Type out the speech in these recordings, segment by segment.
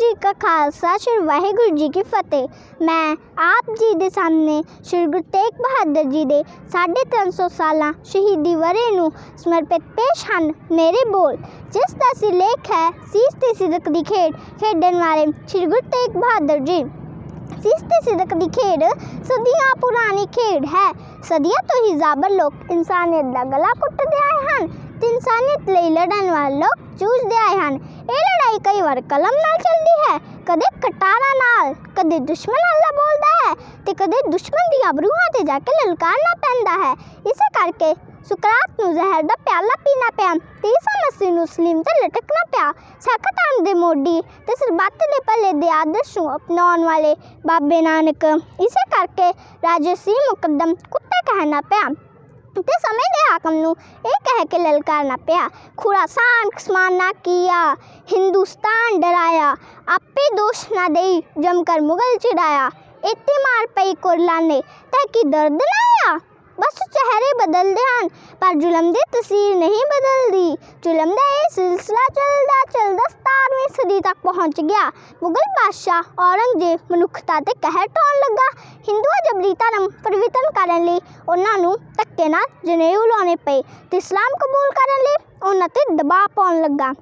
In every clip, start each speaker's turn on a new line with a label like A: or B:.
A: ਜੀ ਕਾ ਖਾਲਸਾ, ਸ਼੍ਰੀ ਵਾਹਿਗੁਰੂ ਜੀ ਕੀ ਫਤਿਹ। ਮੈਂ ਆਪ ਜੀ ਦੇ ਸਾਹਮਣੇ ਸ਼੍ਰੀ ਗੁਰੂ ਤੇਗ ਬਹਾਦਰ ਜੀ ਦੇ 350 ਸਾਲਾਂ ਸ਼ਹੀਦੀ ਵਰੇ ਨੂੰ ਸਮਰਪਿਤ ਪੇਸ਼ ਹਨ ਮੇਰੇ ਬੋਲ, ਜਿਸ ਦਾ ਸਿਰਲੇਖ ਹੈ ਸੀਸ ਤੇ ਸਿਦਕ ਦੀ ਖੇਡ ਖੇਡਣ ਵਾਲੇ ਸ਼੍ਰੀ ਗੁਰੂ ਤੇਗ ਬਹਾਦਰ ਜੀ। ਸੀਸ ਤੇ ਸਿਦਕ ਦੀ ਖੇਡ ਸਦੀਆਂ ਪੁਰਾਣੀ ਖੇਡ ਹੈ। ਸਦੀਆਂ ਤੋਂ ਹੀ ਜ਼ਾਬਰ ਲੋਕ ਇਨਸਾਨੀਅਤ ਦਾ ਗਲਾ ਘੁੱਟਦੇ ਆਏ ਹਨ। ਤੇ ਇਨਸਾਨੀਅਤ ਲਈ ਲੜਨ ਵਾਲੇ ਲੋਕ ਜੂਝਦੇ ਆਏ ਹਨ। ਇਹ ਲੜਾਈ ਕਈ ਵਾਰ ਕਲਮ ਨਾਲ ਚੱਲਦੀ ਹੈ, ਕਦੇ ਕਟਾਰਾ ਨਾਲ, ਕਦੇ ਦੁਸ਼ਮਣ ਹੱਲਾ ਬੋਲਦਾ ਹੈ ਤੇ ਕਦੇ ਦੁਸ਼ਮਣ ਦੀਆਂ ਬਰੂਹਾਂ ਤੇ ਜਾ ਕੇ ਲਲਕਾਰਨਾ ਪੈਂਦਾ ਹੈ। ਇਸੇ ਕਰਕੇ ਸੁਕਰਾਤ ਨੂੰ ਜ਼ਹਿਰ ਦਾ ਪਿਆਲਾ ਪੀਣਾ ਪਿਆ ਤੇ ਈਸਾ ਮਸੀਹ ਨੂੰ ਸਲੀਮ ਤੇ ਲਟਕਣਾ ਪਿਆ। ਸਖਤਾਨ ਦੇ ਮੋਢੀ ਤੇ ਸਰਬੱਤ ਦੇ ਭਲੇ ਦੇ ਆਦਰਸ਼ ਨੂੰ ਅਪਣਾਉਣ ਵਾਲੇ ਬਾਬੇ ਨਾਨਕ। ਇਸੇ ਕਰਕੇ ਰਾਜੇ ਸੀ ਮੁਕੱਦਮ ਕੁੱਤੇ ਕਹਿਣਾ ਪਿਆ। ਤੇ ਸਮੇਂ ਦੇ ਹਾਕਮ ਨੂੰ ਇਹ ਕਹਿ ਕੇ ਲਲਕਾਰਨਾ ਪਿਆ, ਖੁਰਾਸਾਨ ਕਸਮਾਨ ਨਾ ਕੀਆ, ਹਿੰਦੁਸਤਾਨ ਡਰਾਇਆ, ਆਪੇ ਦੋਸ਼ ਨਾ ਦੇਈ ਜਮ ਕਰ ਮੁਗਲ ਚਿੜਾਇਆ, ਇੱਥੇ ਮਾਰ ਪਈ ਕੁਰਲਾ ਨੇ ਤਾਂ ਕੀ ਦਰਦ ਨਾ ਬਸ ਚਿਹਰੇ ਬਦਲਦੇ ਹਨ, ਪਰ ਜ਼ੁਲਮ ਦੀ ਤਸਵੀਰ ਨਹੀਂ ਬਦਲਦੀ। ਜ਼ੁਲਮ ਦਾ ਇਹ ਸਿਲਸਿਲਾ ਚੱਲਦਾ ਚੱਲਦਾ 17ਵੀਂ ਸਦੀ ਤੱਕ ਪਹੁੰਚ ਗਿਆ। ਮੁਗਲ ਬਾਦਸ਼ਾਹ ਔਰੰਗਜ਼ੇਬ ਮਨੁੱਖਤਾ ਤੇ ਕਹਿਰ ਢਾਉਣ ਲੱਗਾ। ਹਿੰਦੂਆਂ ਜਬਰੀ ਧਰਮ ਪਰਿਵਰਤਨ ਕਰਨ ਲਈ ਉਹਨਾਂ ਨੂੰ ਧੱਕੇ ਨਾਲ ਜਨੇਊ ਲਾਉਣੇ ਪਏ ਤੇ ਇਸਲਾਮ ਕਬੂਲ ਕਰਨ ਲਈ ਉਹਨਾਂ ਤੇ ਦਬਾਅ ਪਾਉਣ ਲੱਗਾ।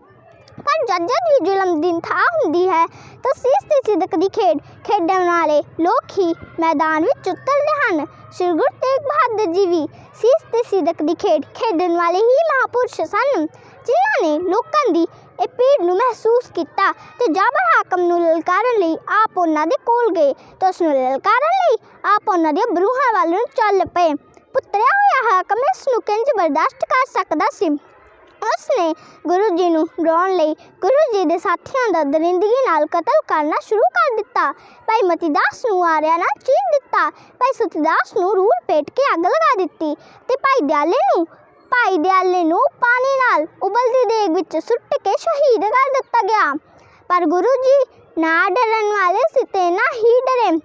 A: ਪਰ ਜਦ ਜਦ ਵੀ ਜ਼ੁਲਮ ਦੀ ਥਾਂ ਹੁੰਦੀ ਹੈ, ਤਾਂ ਸੀਸ ਤੇ ਸਿਦਕ ਦੀ ਖੇਡ ਖੇਡਣ ਵਾਲੇ ਲੋਕ ਹੀ ਮੈਦਾਨ ਵਿੱਚ ਉਤਰਦੇ ਹਨ ਸ਼੍ਰੀ ਗੁਰੂ ਤੇਗ ਬਹਾਦਰ ਜੀ ਵੀ ਸੀਸ ਤੇ ਸਿਦਕ ਦੀ ਖੇਡ ਖੇਡਣ ਵਾਲੇ ਹੀ ਮਹਾਪੁਰਸ਼ ਸਨ, ਜਿਨ੍ਹਾਂ ਨੇ ਲੋਕਾਂ ਦੀ ਇਹ ਪੀੜ ਨੂੰ ਮਹਿਸੂਸ ਕੀਤਾ ਤੇ ਜਾਬਰ ਹਾਕਮ ਨੂੰ ਲਲਕਾਰਨ ਲਈ ਆਪ ਉਹਨਾਂ ਦੇ ਕੋਲ ਗਏ ਤੇ ਉਸ ਨੂੰ ਲਲਕਾਰਨ ਲਈ ਆਪ ਉਹਨਾਂ ਦੀਆਂ ਬਰੂਹਾਂ ਵੱਲ ਨੂੰ ਚੱਲ ਪਏ। ਪੁੱਤਰਿਆ ਹੋਇਆ ਹਾਕਮ ਇਸ ਨੂੰ ਕਿੰਜ ਬਰਦਾਸ਼ਤ ਕਰ ਸਕਦਾ ਸੀ? ਉਸਨੇ ਗੁਰੂ ਜੀ ਨੂੰ ਡਰਾਉਣ ਲਈ ਗੁਰੂ ਜੀ ਦੇ ਸਾਥੀਆਂ ਦਾ ਦਰਿੰਦਗੀ ਨਾਲ ਕਤਲ ਕਰਨਾ ਸ਼ੁਰੂ ਕਰ ਦਿੱਤਾ। ਭਾਈ ਮਤੀਦਾਸ ਨੂੰ ਆਰਿਆ ਨਾਲ ਚੀਰ ਦਿੱਤਾ। ਭਾਈ ਸਤੀਦਾਸ ਨੂੰ ਰੂਲ ਪੇਟ ਕੇ ਅੱਗ ਲਗਾ ਦਿੱਤੀ ਤੇ ਭਾਈ ਦਿਆਲੇ ਨੂੰ, ਭਾਈ ਦਿਆਲੇ ਨੂੰ ਪਾਣੀ ਨਾਲ ਉਬਲਦੀ ਦੇਗ ਵਿੱਚ ਸੁੱਟ ਕੇ ਸ਼ਹੀਦ ਕਰ ਦਿੱਤਾ ਗਿਆ। ਪਰ ਗੁਰੂ ਜੀ ਨਾ ਡਰਨ ਵਾਲੇ ਸੀ ਤੇ ਨਾ ਹੀ ਡਰੇ।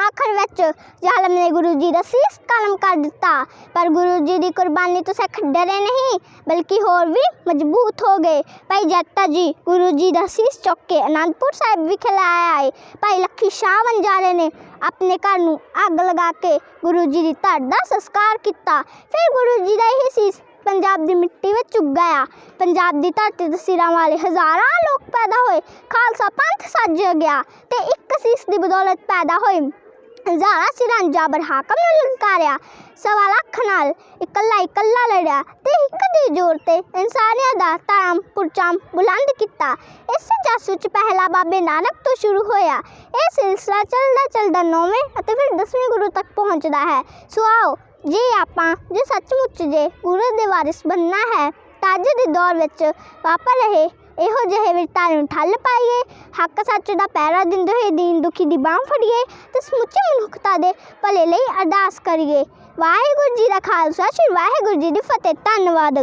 A: ਆਖਰ ਵਿੱਚ ਜ਼ਾਲਮ ਨੇ ਗੁਰੂ ਜੀ ਦਾ ਸੀਸ ਕਲਮ ਕਰ ਦਿੱਤਾ। ਪਰ ਗੁਰੂ ਜੀ ਦੀ ਕੁਰਬਾਨੀ ਤੋਂ ਸਿੱਖ ਡਰੇ ਨਹੀਂ, ਬਲਕਿ ਹੋਰ ਵੀ ਮਜ਼ਬੂਤ ਹੋ ਗਏ। ਭਾਈ ਜੱਟਾ ਜੀ, ਗੁਰੂ ਜੀ ਦਾ ਸੀਸ ਚੁੱਕ ਕੇ ਅਨੰਦਪੁਰ ਸਾਹਿਬ ਵਿਖੇ ਲਾਇਆ ਆਏ। ਭਾਈ ਲੱਖੀ ਸ਼ਾਹ ਵੰਜਾਰੇ ਨੇ ਆਪਣੇ ਘਰ ਨੂੰ ਅੱਗ ਲਗਾ ਕੇ ਗੁਰੂ ਜੀ ਦੀ ਧੜ ਦਾ ਸੰਸਕਾਰ ਕੀਤਾ। ਫਿਰ ਗੁਰੂ ਜੀ ਦਾ ਇਹ ਸੀਸ ਪੰਜਾਬ ਦੀ ਮਿੱਟੀ ਵਿੱਚ ਉਗਾਇਆ ਪੰਜਾਬ ਦੀ ਧਰਤੀ ਤੇ ਸਿਰਾਂ ਵਾਲੇ ਹਜ਼ਾਰਾਂ ਲੋਕ ਪੈਦਾ ਹੋਏ। ਖਾਲਸਾ ਪੰਥ ਸੱਜ ਗਿਆ ਤੇ ਇੱਕ ਸੀਸ ਦੀ ਬਦੌਲਤ ਪੈਦਾ ਹੋਈ ਹਜ਼ਾਰਾਂ ਸਿਰਾਂ ਜਾਬਰ ਹਾਕਮ ਨੂੰ ਲਲਕਾਰਿਆ। ਸਵਾ ਲੱਖ ਨਾਲ, ਇਕੱਲਾ ਇਕੱਲਾ ਲੜਿਆ ਤੇ ਇੱਕ ਦੀ ਜ਼ੋਰ ਤੇ ਇਨਸਾਨੀਅਤ ਦਾ ਧਰਮ ਪੁਰਚਾਮ ਬੁਲੰਦ ਕੀਤਾ। ਇਸ ਜਸ ਵਿੱਚ ਪਹਿਲਾ ਬਾਬੇ ਨਾਨਕ ਤੋਂ ਸ਼ੁਰੂ ਹੋਇਆ। ਇਹ ਸਿਲਸਿਲਾ ਚੱਲਦਾ ਚੱਲਦਾ ਨੌਵੇਂ ਅਤੇ ਫਿਰ 10ਵੇਂ ਗੁਰੂ ਤੱਕ ਪਹੁੰਚਦਾ ਹੈ। ਸੋ ਆਓ, ਜੇ ਆਪਾਂ, ਜੇ ਸੱਚਮੁੱਚ ਜੇ ਗੁਰੂ ਦੇ ਵਾਰਿਸ ਬਣਨਾ ਹੈ, ਤਾਂ ਅੱਜ ਦੇ ਦੌਰ ਵਿੱਚ ਵਾਪਰ ਰਹੇ ਇਹੋ ਜਿਹੇ ਵਿਰਤਾਰੇ ਨੂੰ ਠੱਲ ਪਾਈਏ, ਹੱਕ ਸੱਚ ਦਾ ਪਹਿਰਾ ਦਿੰਦੇ ਹੋਏ ਦੀਨ ਦੁਖੀ ਦੀ ਬਾਹ ਫੜੀਏ ਤੇ ਸਮੁੱਚੀ ਮਨੁੱਖਤਾ ਦੇ ਭਲੇ ਲਈ ਅਰਦਾਸ ਕਰੀਏ। ਵਾਹਿਗੁਰੂ ਜੀ ਦਾ ਖਾਲਸਾ, ਸ੍ਰੀ ਵਾਹਿਗੁਰੂ ਜੀ ਦੀ ਫਤਿਹ। ਧੰਨਵਾਦ।